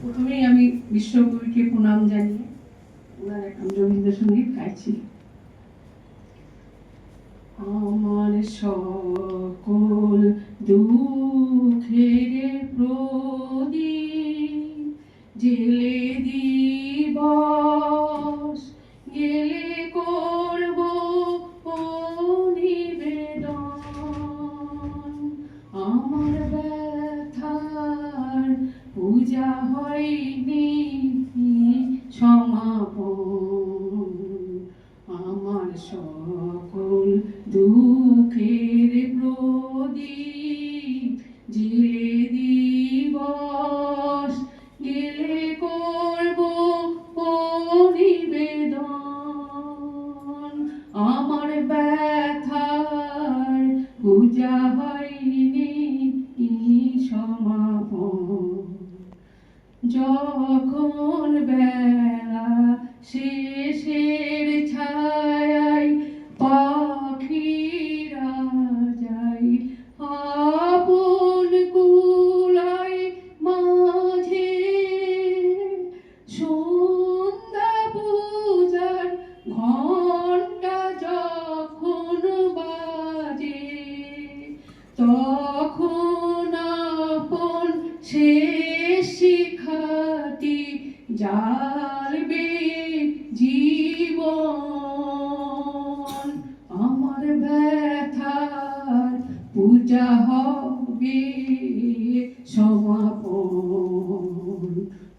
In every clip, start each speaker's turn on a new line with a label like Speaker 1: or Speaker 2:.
Speaker 1: প্রথমেই আমি বিশ্বকবিকে প্রণাম জানিয়ে ওনার এক রবীন্দ্রসঙ্গীত গাইছি। আমার সকল দুঃখের প্রদীপ জেলে দিবস, গেলে করব নিবেদন আমার পূজা হয়নি সমাপন। আমার সকল দুঃখের প্রদীপ জেলে দিবস, গেলে করব নিবেদন আমার ব্যথার পূজা হয়নি যখন বেলা শেষের জালবে জীবন আমার ব্যথার পূজা হবে সমাপন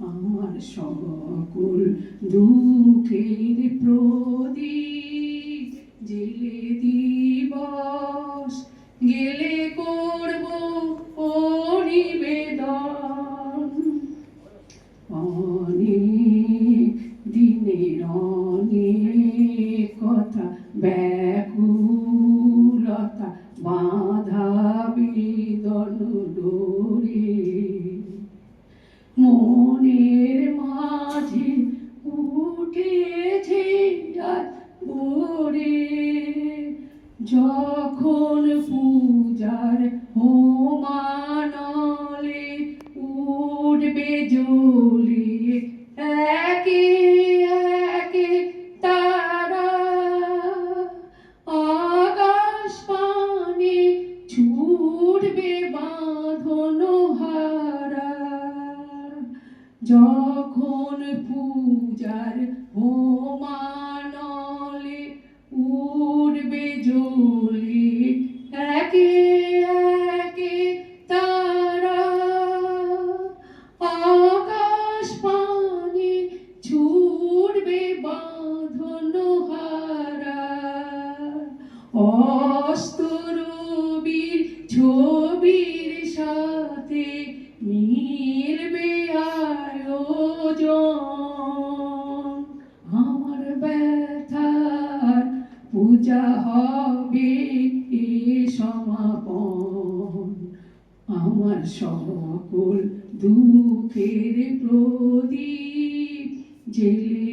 Speaker 1: আমার সকল দুঃখের প্রদীপ কথা ব্যাকুলতা বাধা বেদন ডোরে মনের মাঝে উঠেছে ভোরে যখন পূজার হোমানলে উঠবে জ্বলে যখন পূজার হোমানলে উঠবে জ্বলে, একে একে তারা আকাশ পানে ছুটবে বাঁধন হারা। অস্তরবীর ছবির হবে সমাপন। আমার সকল দুঃখের প্রদীপ জেলে